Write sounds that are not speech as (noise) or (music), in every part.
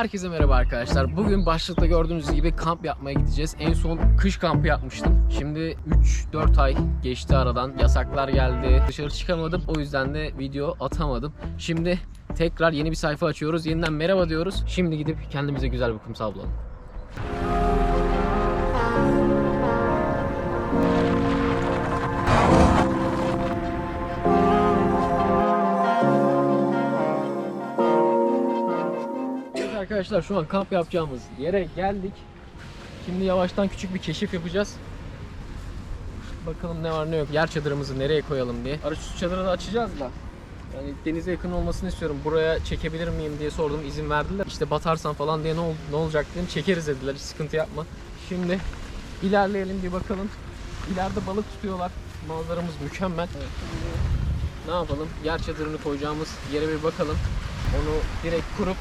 herkese merhaba arkadaşlar. Bugün başlıkta gördüğünüz gibi kamp yapmaya gideceğiz. En son kış kampı yapmıştım. Şimdi 3-4 ay geçti aradan. Yasaklar geldi. Dışarı çıkamadım. O yüzden de video atamadım. Şimdi tekrar yeni bir sayfa açıyoruz. Yeniden merhaba diyoruz. Şimdi gidip kendimize güzel bir kumsal bulalım. Arkadaşlar şu an kamp yapacağımız yere geldik. Şimdi yavaştan küçük bir keşif yapacağız. Bakalım ne var ne yok. Yer çadırımızı nereye koyalım diye. Araçüstü çadırı da açacağız da. Yani denize yakın olmasını istiyorum. Buraya çekebilir miyim diye sordum. izin verdiler. İşte batarsan falan diye ne, ol- ne olacak dedim. Çekeriz dediler. Hiç sıkıntı yapma. Şimdi ilerleyelim bir bakalım. İleride balık tutuyorlar. Manzaramız mükemmel. Ne yapalım? Yer çadırını koyacağımız yere bir bakalım. Onu direkt kurup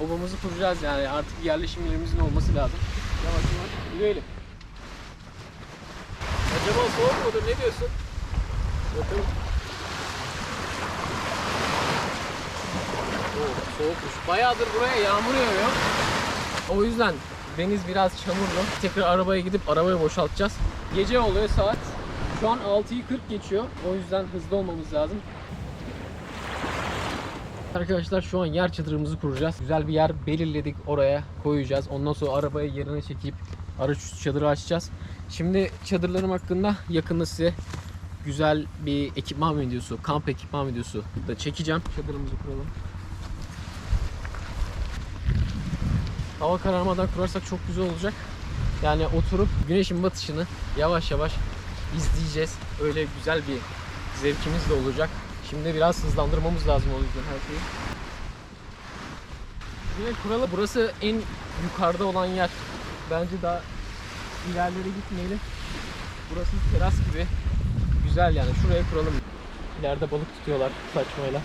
obamızı kuracağız yani artık yerleşim yerimizin olması lazım. Yavaş yavaş yürüyelim. Acaba soğuk mudur ne diyorsun? Bakalım. Oo, soğukmuş. Bayağıdır buraya yağmur yağıyor. O yüzden deniz biraz çamurlu. Tekrar arabaya gidip arabayı boşaltacağız. Gece oluyor saat. Şu an 6'yı 40 geçiyor. O yüzden hızlı olmamız lazım. Arkadaşlar şu an yer çadırımızı kuracağız. Güzel bir yer belirledik oraya koyacağız. Ondan sonra arabayı yerine çekip araç çadırı açacağız. Şimdi çadırlarım hakkında yakında size güzel bir ekipman videosu, kamp ekipman videosu da çekeceğim. Çadırımızı kuralım. Hava kararmadan kurarsak çok güzel olacak. Yani oturup güneşin batışını yavaş yavaş izleyeceğiz. Öyle güzel bir zevkimiz de olacak. Şimdi biraz hızlandırmamız lazım o yüzden her şeyi. Yine kuralı burası en yukarıda olan yer. Bence daha ilerlere gitmeyelim. Burası teras gibi. Güzel yani. Şuraya kuralım. İleride balık tutuyorlar saçmayla.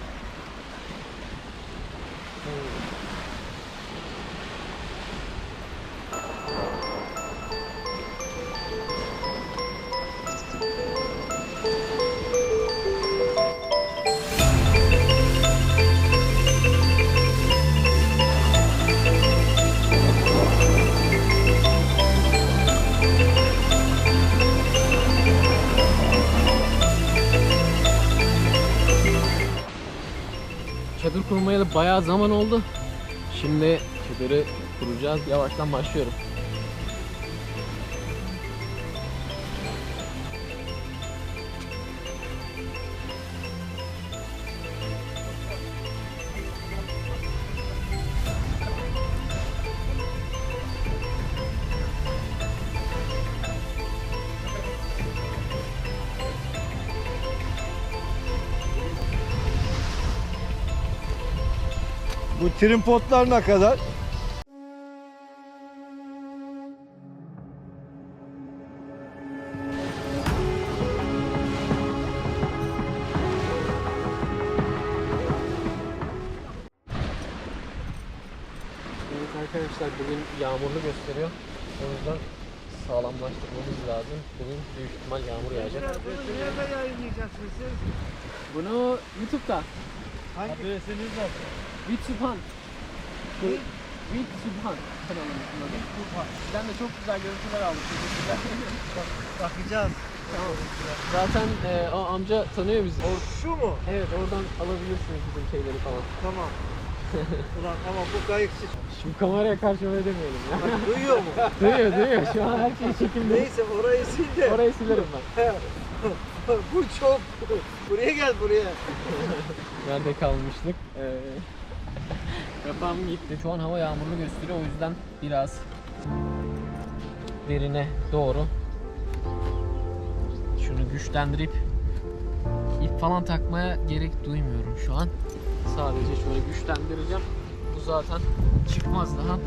Da bayağı zaman oldu. Şimdi çadırı kuracağız. Yavaştan başlıyorum. Bu trimpotlar ne kadar? Evet arkadaşlar bugün yağmurlu gösteriyor. O yüzden sağlamlaştırmamız lazım. Bugün büyük ihtimal yağmur yağacak. Bunu nerede yayınlayacaksınız siz? Bunu YouTube'da. Hangi? Adresiniz var. With Subhan. Bu- With Subhan kanalımızın adı. Sizden de çok güzel görüntüler aldık. (laughs) Teşekkürler. Bakacağız. tamam. Zaten e, o amca tanıyor bizi. O şu mu? Evet oradan alabilirsiniz bizim şeyleri falan. Tamam. (laughs) Ulan ama bu kayıkçı. Şimdi kameraya karşı öyle demeyelim ya. Bak, duyuyor mu? (laughs) duyuyor duyuyor. Şu an her şey çekimde. Neyse orayı sil de. Orayı silerim ben. bu çok. Buraya gel buraya. Nerede kalmıştık? Ee, kafam gitti. Şu an hava yağmurlu gösteriyor o yüzden biraz derine doğru şunu güçlendirip ip falan takmaya gerek duymuyorum şu an. Sadece şöyle güçlendireceğim. Bu zaten çıkmaz daha.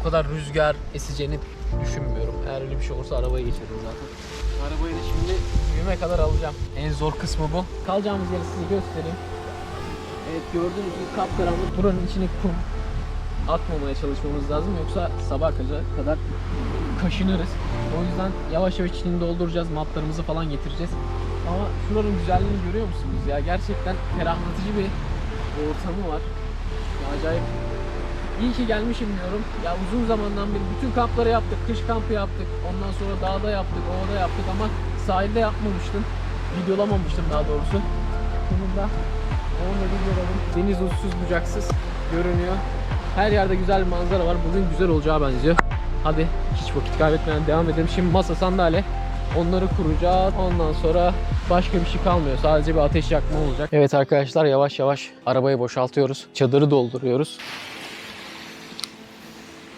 O kadar rüzgar eseceğini düşünmüyorum. Eğer öyle bir şey olursa arabayı geçerim zaten. Arabayı da şimdi büyüme kadar alacağım. En zor kısmı bu. Kalacağımız yeri size göstereyim. Evet gördüğünüz gibi kapkaranlık. Buranın içine kum atmamaya çalışmamız lazım. Yoksa sabah kadar, kadar kaşınırız. O yüzden yavaş yavaş içini dolduracağız. Matlarımızı falan getireceğiz. Ama şuranın güzelliğini görüyor musunuz ya? Gerçekten ferahlatıcı bir ortamı var. Acayip İyi ki gelmişim diyorum. Ya uzun zamandan beri bütün kampları yaptık. Kış kampı yaptık. Ondan sonra dağda yaptık, ovada yaptık ama sahilde yapmamıştım. Videolamamıştım daha doğrusu. Bunun da. Deniz uçsuz bucaksız görünüyor. Her yerde güzel bir manzara var. Bugün güzel olacağı benziyor. Hadi hiç vakit kaybetmeden devam edelim. Şimdi masa sandalye onları kuracağız. Ondan sonra başka bir şey kalmıyor. Sadece bir ateş yakma olacak. Evet arkadaşlar yavaş yavaş arabayı boşaltıyoruz. Çadırı dolduruyoruz.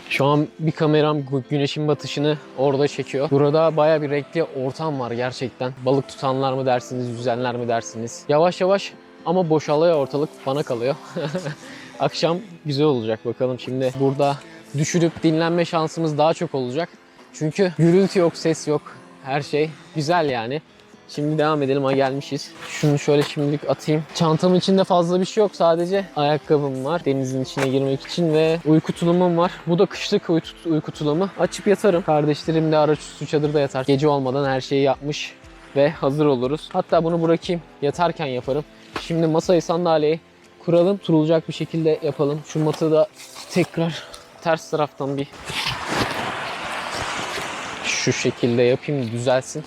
Şu an bir kameram gü- güneşin batışını orada çekiyor. Burada baya bir renkli ortam var gerçekten. Balık tutanlar mı dersiniz, yüzenler mi dersiniz? Yavaş yavaş ama boşalıyor ortalık bana kalıyor. (laughs) Akşam güzel olacak bakalım şimdi. Burada düşürüp dinlenme şansımız daha çok olacak. Çünkü gürültü yok, ses yok. Her şey güzel yani. Şimdi devam edelim ha gelmişiz. Şunu şöyle şimdilik atayım. Çantamın içinde fazla bir şey yok. Sadece ayakkabım var denizin içine girmek için ve uyku tulumum var. Bu da kışlık uyku, tulumu. Açıp yatarım. Kardeşlerim de araçüstü çadırda yatar. Gece olmadan her şeyi yapmış ve hazır oluruz. Hatta bunu bırakayım. Yatarken yaparım. Şimdi masayı sandalyeyi kuralım. Turulacak bir şekilde yapalım. Şu matı da tekrar ters taraftan bir şu şekilde yapayım düzelsin.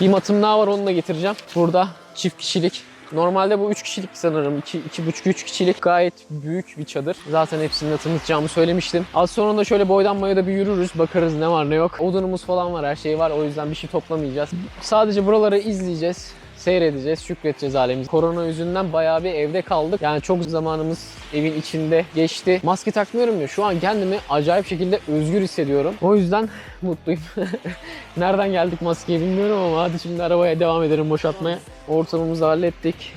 Bir matım daha var onu da getireceğim. Burada çift kişilik. Normalde bu 3 kişilik sanırım. 2 iki, 2,5-3 kişilik gayet büyük bir çadır. Zaten hepsini de tanıtacağımı söylemiştim. Az sonra da şöyle boydan boya da bir yürürüz. Bakarız ne var ne yok. Odunumuz falan var her şey var. O yüzden bir şey toplamayacağız. Sadece buraları izleyeceğiz seyredeceğiz, şükredeceğiz halimiz. Korona yüzünden bayağı bir evde kaldık. Yani çok zamanımız evin içinde geçti. Maske takmıyorum ya şu an kendimi acayip şekilde özgür hissediyorum. O yüzden (laughs) mutluyum. (laughs) Nereden geldik maskeye bilmiyorum ama hadi şimdi arabaya devam edelim boşaltmaya. Ortamımızı hallettik.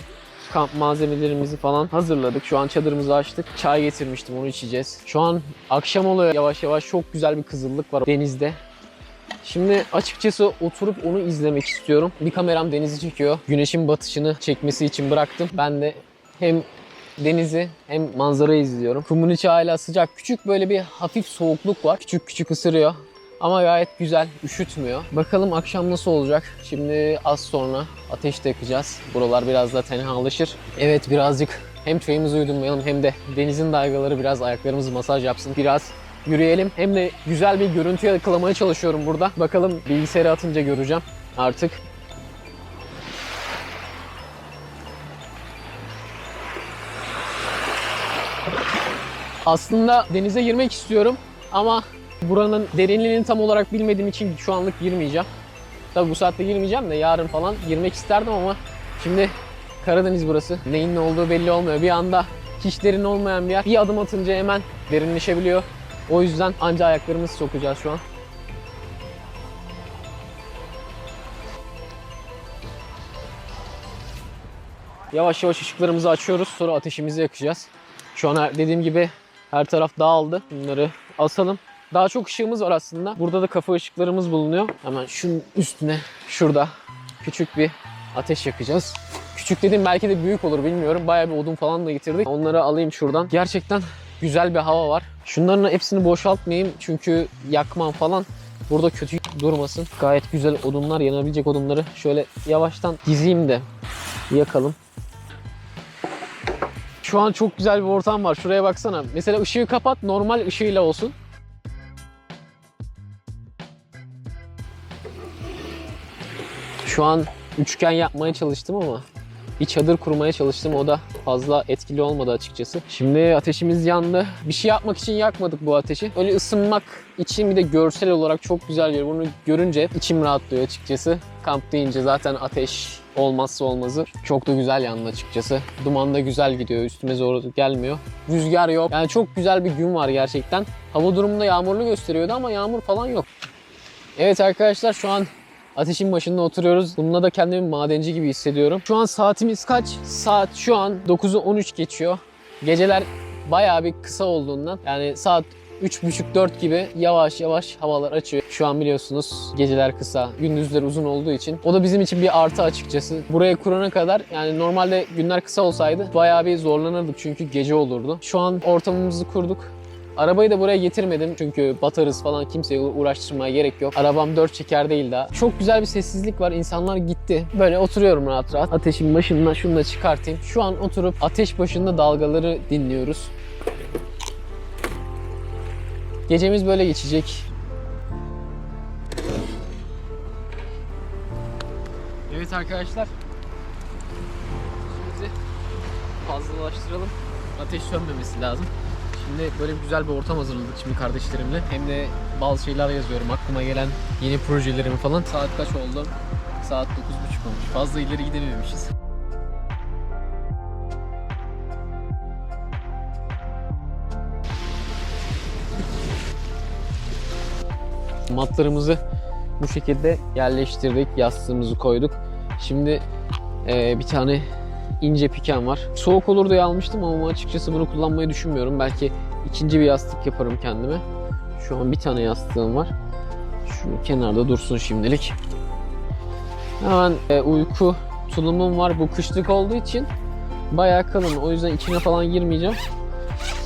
Kamp malzemelerimizi falan hazırladık. Şu an çadırımızı açtık. Çay getirmiştim onu içeceğiz. Şu an akşam oluyor yavaş yavaş. Çok güzel bir kızıllık var denizde. Şimdi açıkçası oturup onu izlemek istiyorum. Bir kameram denizi çekiyor. Güneşin batışını çekmesi için bıraktım. Ben de hem denizi hem manzarayı izliyorum. Kumun içi hala sıcak. Küçük böyle bir hafif soğukluk var. Küçük küçük ısırıyor. Ama gayet güzel, üşütmüyor. Bakalım akşam nasıl olacak? Şimdi az sonra ateş de yakacağız. Buralar biraz da tenhalaşır. Evet birazcık hem çayımızı yudumlayalım hem de denizin dalgaları biraz ayaklarımızı masaj yapsın. Biraz yürüyelim. Hem de güzel bir görüntü yakalamaya çalışıyorum burada. Bakalım bilgisayarı atınca göreceğim artık. Aslında denize girmek istiyorum ama buranın derinliğini tam olarak bilmediğim için şu anlık girmeyeceğim. Tabi bu saatte girmeyeceğim de yarın falan girmek isterdim ama şimdi Karadeniz burası. Neyin ne olduğu belli olmuyor. Bir anda hiç derin olmayan bir yer. Bir adım atınca hemen derinleşebiliyor. O yüzden anca ayaklarımızı sokacağız şu an. Yavaş yavaş ışıklarımızı açıyoruz. Sonra ateşimizi yakacağız. Şu an dediğim gibi her taraf dağıldı. Bunları asalım. Daha çok ışığımız var aslında. Burada da kafa ışıklarımız bulunuyor. Hemen şunun üstüne şurada küçük bir ateş yakacağız. Küçük dediğim belki de büyük olur bilmiyorum. Bayağı bir odun falan da getirdik. Onları alayım şuradan. Gerçekten güzel bir hava var. Şunların hepsini boşaltmayayım çünkü yakmam falan burada kötü durmasın. Gayet güzel odunlar, yanabilecek odunları şöyle yavaştan dizeyim de yakalım. Şu an çok güzel bir ortam var. Şuraya baksana. Mesela ışığı kapat, normal ışığıyla olsun. Şu an üçgen yapmaya çalıştım ama bir çadır kurmaya çalıştım. O da fazla etkili olmadı açıkçası. Şimdi ateşimiz yandı. Bir şey yapmak için yakmadık bu ateşi. Öyle ısınmak için bir de görsel olarak çok güzel bir Bunu görünce içim rahatlıyor açıkçası. Kamp deyince zaten ateş olmazsa olmazı. Çok da güzel yandı açıkçası. Duman da güzel gidiyor. Üstüme zor gelmiyor. Rüzgar yok. Yani çok güzel bir gün var gerçekten. Hava durumunda yağmurlu gösteriyordu ama yağmur falan yok. Evet arkadaşlar şu an ateşin başında oturuyoruz. Bununla da kendimi madenci gibi hissediyorum. Şu an saatimiz kaç? Saat şu an 9'u 13 geçiyor. Geceler bayağı bir kısa olduğundan yani saat 3.30-4 gibi yavaş yavaş havalar açıyor. Şu an biliyorsunuz geceler kısa, gündüzler uzun olduğu için. O da bizim için bir artı açıkçası. Buraya kurana kadar yani normalde günler kısa olsaydı bayağı bir zorlanırdık çünkü gece olurdu. Şu an ortamımızı kurduk. Arabayı da buraya getirmedim çünkü batarız falan kimseye uğraştırmaya gerek yok. Arabam dört çeker değil daha. Çok güzel bir sessizlik var. İnsanlar gitti. Böyle oturuyorum rahat rahat. Ateşin başında şunu da çıkartayım. Şu an oturup ateş başında dalgaları dinliyoruz. Gecemiz böyle geçecek. Evet arkadaşlar. Şimdi fazlalaştıralım. Ateş sönmemesi lazım. Şimdi böyle bir güzel bir ortam hazırladık şimdi kardeşlerimle. Hem de bazı şeyler yazıyorum. Aklıma gelen yeni projelerimi falan. Saat kaç oldu? Saat 9.30 olmuş. Fazla ileri gidememişiz. Matlarımızı bu şekilde yerleştirdik. Yastığımızı koyduk. Şimdi eee, bir tane ince piken var. Soğuk olur diye almıştım ama açıkçası bunu kullanmayı düşünmüyorum. Belki ikinci bir yastık yaparım kendime. Şu an bir tane yastığım var. Şu kenarda dursun şimdilik. Hemen e, uyku tulumum var. Bu kışlık olduğu için bayağı kalın. O yüzden içine falan girmeyeceğim.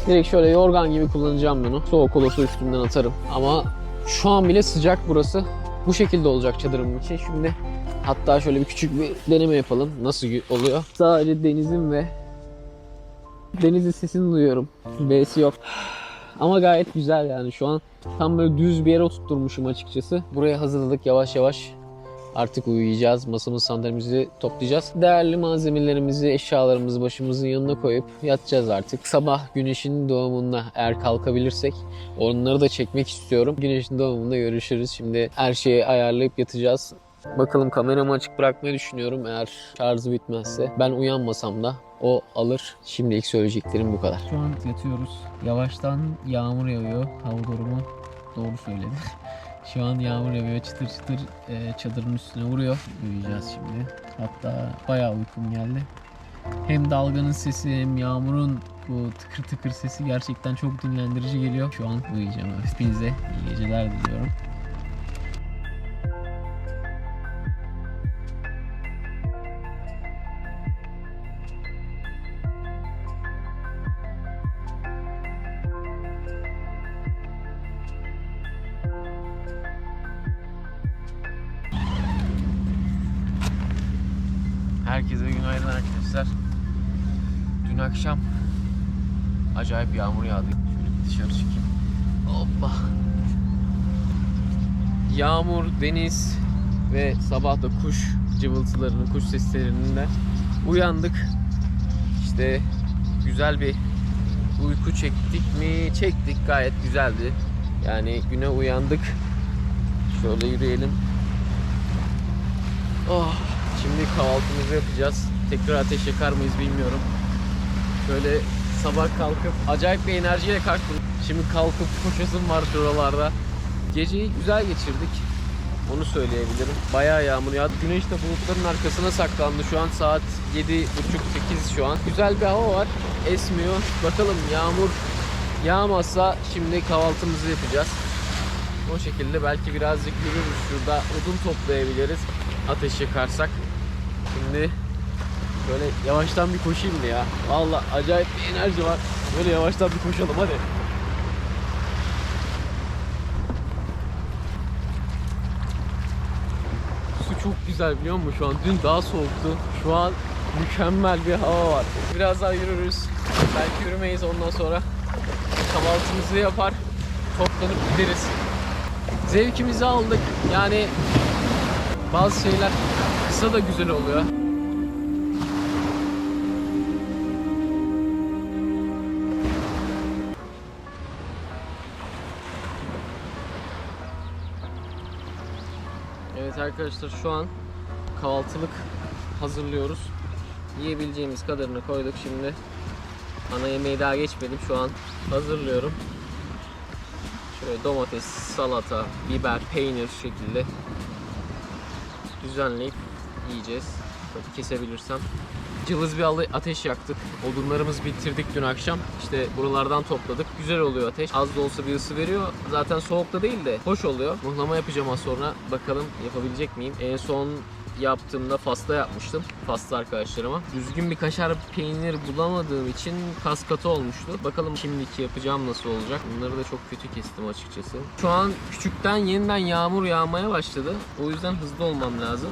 Direkt şöyle yorgan gibi kullanacağım bunu. Soğuk olursa üstümden atarım. Ama şu an bile sıcak burası. Bu şekilde olacak çadırımın içi. Şimdi hatta şöyle bir küçük bir deneme yapalım. Nasıl oluyor? Sadece denizin ve denizin sesini duyuyorum. B'si yok. Ama gayet güzel yani şu an tam böyle düz bir yere oturtmuşum açıkçası. Buraya hazırladık yavaş yavaş. Artık uyuyacağız. Masamızı sandalyemizi toplayacağız. Değerli malzemelerimizi, eşyalarımızı başımızın yanına koyup yatacağız artık. Sabah güneşin doğumunda eğer kalkabilirsek onları da çekmek istiyorum. Güneşin doğumunda görüşürüz. Şimdi her şeyi ayarlayıp yatacağız. Bakalım kameramı açık bırakmayı düşünüyorum eğer şarjı bitmezse. Ben uyanmasam da o alır. Şimdilik söyleyeceklerim bu kadar. Şu an yatıyoruz. Yavaştan yağmur yağıyor. Hava durumu doğru söyledi. Şu an yağmur yağıyor. Çıtır çıtır e, çadırın üstüne vuruyor. Uyuyacağız şimdi. Hatta bayağı uykum geldi. Hem dalganın sesi hem yağmurun bu tıkır tıkır sesi gerçekten çok dinlendirici geliyor. Şu an uyuyacağım. Hepinize iyi geceler diliyorum. Herkese günaydın arkadaşlar. Dün akşam acayip yağmur yağdı. Şöyle bir dışarı çıkayım. Hoppa. Yağmur, deniz ve sabah da kuş cıvıltılarını, kuş seslerinden uyandık. İşte güzel bir uyku çektik mi? Çektik gayet güzeldi. Yani güne uyandık. Şöyle yürüyelim. Oh, şimdi kahvaltımızı yapacağız. Tekrar ateş yakar mıyız bilmiyorum. Şöyle sabah kalkıp acayip bir enerjiyle kalktım. Şimdi kalkıp koşasım var şuralarda. Geceyi güzel geçirdik. Onu söyleyebilirim. Bayağı yağmur yağdı. Güneş de bulutların arkasına saklandı. Şu an saat 7.30-8 şu an. Güzel bir hava var. Esmiyor. Bakalım yağmur yağmazsa şimdi kahvaltımızı yapacağız. O şekilde belki birazcık yürürüz şurada. Odun toplayabiliriz. Ateş yakarsak. Şimdi böyle yavaştan bir koşayım mı ya? Vallahi acayip bir enerji var. Böyle yavaştan bir koşalım hadi. Su çok güzel biliyor musun şu an? Dün daha soğuktu. Şu an mükemmel bir hava var. Biraz daha yürürüz. Belki yürümeyiz ondan sonra. Kahvaltımızı yapar. Toplanıp gideriz. Zevkimizi aldık. Yani bazı şeyler kısa da güzel oluyor. Evet arkadaşlar şu an kahvaltılık hazırlıyoruz. Yiyebileceğimiz kadarını koyduk şimdi. Ana yemeği daha geçmedim. Şu an hazırlıyorum. Şöyle domates, salata, biber, peynir şekilde düzenleyip yiyeceğiz. Tabii kesebilirsem. Cılız bir ateş yaktık. Odunlarımızı bitirdik dün akşam. İşte buralardan topladık. Güzel oluyor ateş. Az da olsa bir ısı veriyor. Zaten soğukta değil de hoş oluyor. Muhlama yapacağım az sonra. Bakalım yapabilecek miyim? En son yaptığımda pasta yapmıştım. Pasta arkadaşlarıma. Düzgün bir kaşar peynir bulamadığım için kas katı olmuştu. Bakalım şimdiki yapacağım nasıl olacak. Bunları da çok kötü kestim açıkçası. Şu an küçükten yeniden yağmur yağmaya başladı. O yüzden hızlı olmam lazım.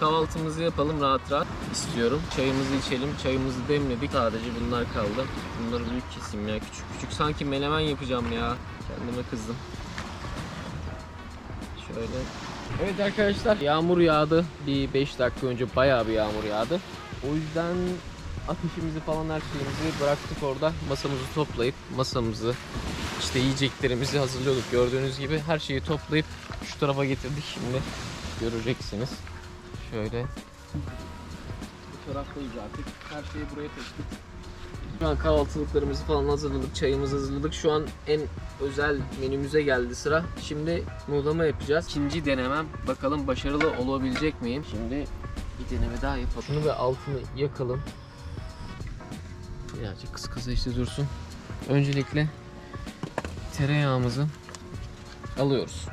Kahvaltımızı yapalım rahat rahat istiyorum. Çayımızı içelim. Çayımızı demledik. Sadece bunlar kaldı. Bunları büyük keseyim ya. Küçük küçük sanki menemen yapacağım ya. Kendime kızdım. Şöyle. Evet arkadaşlar yağmur yağdı. Bir 5 dakika önce bayağı bir yağmur yağdı. O yüzden ateşimizi falan her şeyimizi bıraktık orada. Masamızı toplayıp masamızı işte yiyeceklerimizi hazırlıyorduk. Gördüğünüz gibi her şeyi toplayıp şu tarafa getirdik. Şimdi göreceksiniz. Şöyle. Bu taraftayız artık. Her şeyi buraya taşıdık. Şu an kahvaltılıklarımızı falan hazırladık, çayımızı hazırladık. Şu an en özel menümüze geldi sıra. Şimdi muğlama yapacağız. İkinci denemem. Bakalım başarılı olabilecek miyim? Şimdi bir deneme daha yapalım. Şunu ve altını yakalım. Birazcık kıs kısa işte dursun. Öncelikle tereyağımızı alıyoruz.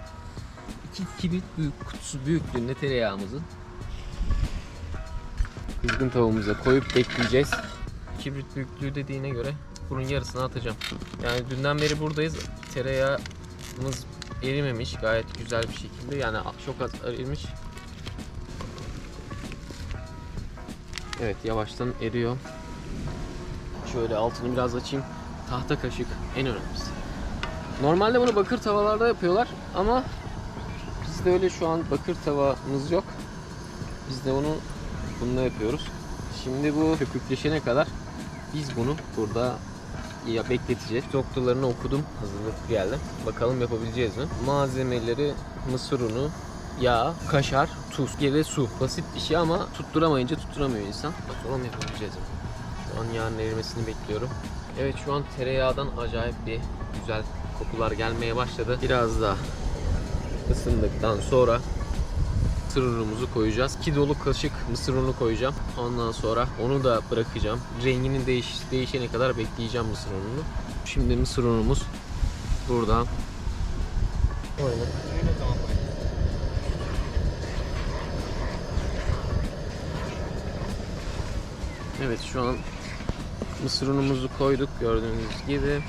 2 kibrit büyük kutusu büyüklüğünde tereyağımızı kızgın tavuğumuza koyup bekleyeceğiz. Kibrit büyüklüğü dediğine göre bunun yarısını atacağım. Yani dünden beri buradayız. Tereyağımız erimemiş gayet güzel bir şekilde. Yani çok az erimiş. Evet yavaştan eriyor. Şöyle altını biraz açayım. Tahta kaşık en önemlisi. Normalde bunu bakır tavalarda yapıyorlar ama bizde öyle şu an bakır tavamız yok. Biz de onu bununla yapıyoruz. Şimdi bu köpükleşene kadar biz bunu burada ya bekleteceğiz. Noktalarını okudum. Hazırlık geldim. Bakalım yapabileceğiz mi? Malzemeleri mısır unu, yağ, kaşar, tuz, ve su. Basit bir şey ama tutturamayınca tutturamıyor insan. Bakalım yapabileceğiz mi? Şu an yağın erimesini bekliyorum. Evet şu an tereyağdan acayip bir güzel kokular gelmeye başladı. Biraz daha ısındıktan sonra mısır unumuzu koyacağız. 2 dolu kaşık mısır unu koyacağım. Ondan sonra onu da bırakacağım. Renginin değiş değişene kadar bekleyeceğim mısır ununu. Şimdi mısır unumuz burada. Aynen. Evet şu an mısır unumuzu koyduk gördüğünüz gibi.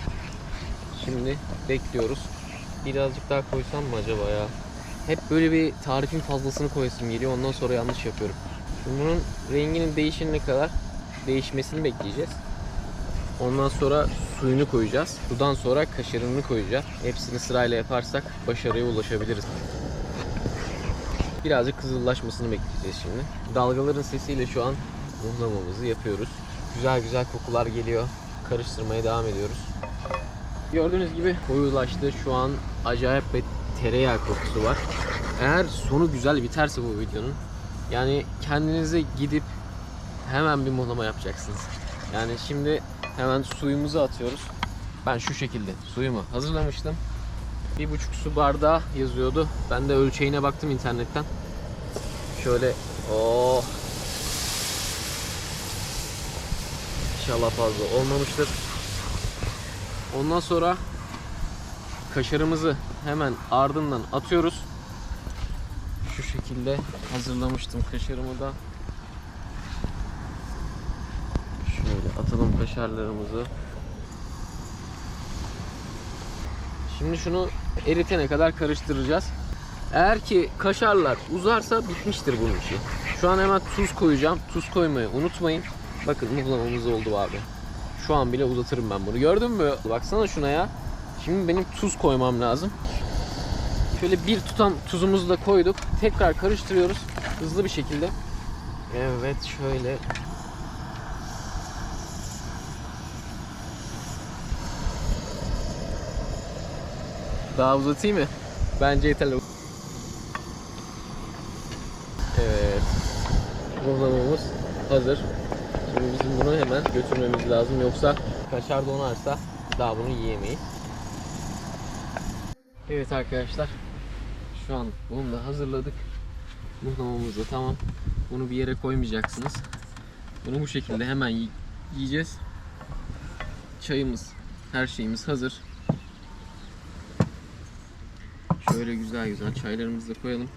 Şimdi bekliyoruz. Birazcık daha koysam mı acaba ya? Hep böyle bir tarifin fazlasını koyasım geliyor. Ondan sonra yanlış yapıyorum. Şimdi bunun renginin değişene kadar değişmesini bekleyeceğiz. Ondan sonra suyunu koyacağız. Sudan sonra kaşarını koyacağız. Hepsini sırayla yaparsak başarıya ulaşabiliriz. Birazcık kızıllaşmasını bekleyeceğiz şimdi. Dalgaların sesiyle şu an muhlamamızı yapıyoruz. Güzel güzel kokular geliyor. Karıştırmaya devam ediyoruz. Gördüğünüz gibi koyulaştı. Şu an acayip tereyağı kokusu var. Eğer sonu güzel biterse bu videonun yani kendinize gidip hemen bir muhlama yapacaksınız. Yani şimdi hemen suyumuzu atıyoruz. Ben şu şekilde suyumu hazırlamıştım. Bir buçuk su bardağı yazıyordu. Ben de ölçeğine baktım internetten. Şöyle oh İnşallah fazla olmamıştır. Ondan sonra kaşarımızı hemen ardından atıyoruz. Şu şekilde hazırlamıştım kaşarımı da. Şöyle atalım kaşarlarımızı. Şimdi şunu eritene kadar karıştıracağız. Eğer ki kaşarlar uzarsa bitmiştir bunun işi. Şu an hemen tuz koyacağım. Tuz koymayı unutmayın. Bakın muhlamamız oldu abi. Şu an bile uzatırım ben bunu. Gördün mü? Baksana şuna ya. Şimdi benim tuz koymam lazım. Şöyle bir tutam tuzumuzu da koyduk. Tekrar karıştırıyoruz. Hızlı bir şekilde. Evet şöyle. Daha uzatayım mı? Bence yeterli. Evet. Muhlamamız hazır. Şimdi bizim bunu hemen götürmemiz lazım. Yoksa kaşar donarsa daha bunu yiyemeyiz. Evet arkadaşlar. Şu an bunu da hazırladık. Muhlamamız da tamam. Bunu bir yere koymayacaksınız. Bunu bu şekilde hemen yi- yiyeceğiz. Çayımız, her şeyimiz hazır. Şöyle güzel güzel çaylarımızı da koyalım.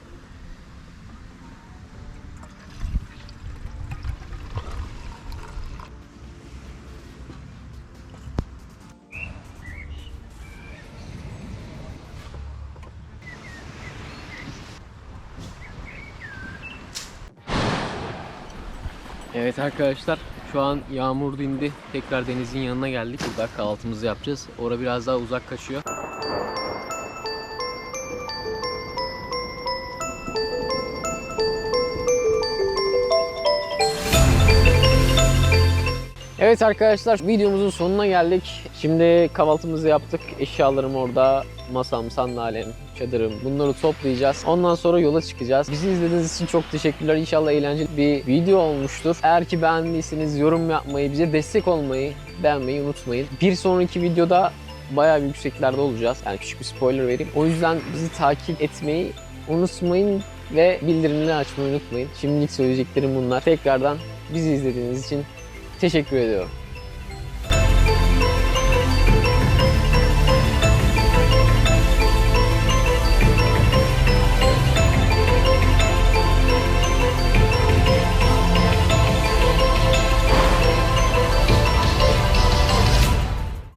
Evet arkadaşlar şu an yağmur dindi. Tekrar denizin yanına geldik. Burada kahvaltımızı yapacağız. Ora biraz daha uzak kaçıyor. Evet arkadaşlar videomuzun sonuna geldik. Şimdi kahvaltımızı yaptık. Eşyalarım orada. Masam, sandalyem, çadırım. Bunları toplayacağız. Ondan sonra yola çıkacağız. Bizi izlediğiniz için çok teşekkürler. İnşallah eğlenceli bir video olmuştur. Eğer ki beğendiyseniz yorum yapmayı, bize destek olmayı, beğenmeyi unutmayın. Bir sonraki videoda bayağı bir yükseklerde olacağız. Yani küçük bir spoiler vereyim. O yüzden bizi takip etmeyi unutmayın ve bildirimleri açmayı unutmayın. Şimdilik söyleyeceklerim bunlar. Tekrardan bizi izlediğiniz için teşekkür ediyorum.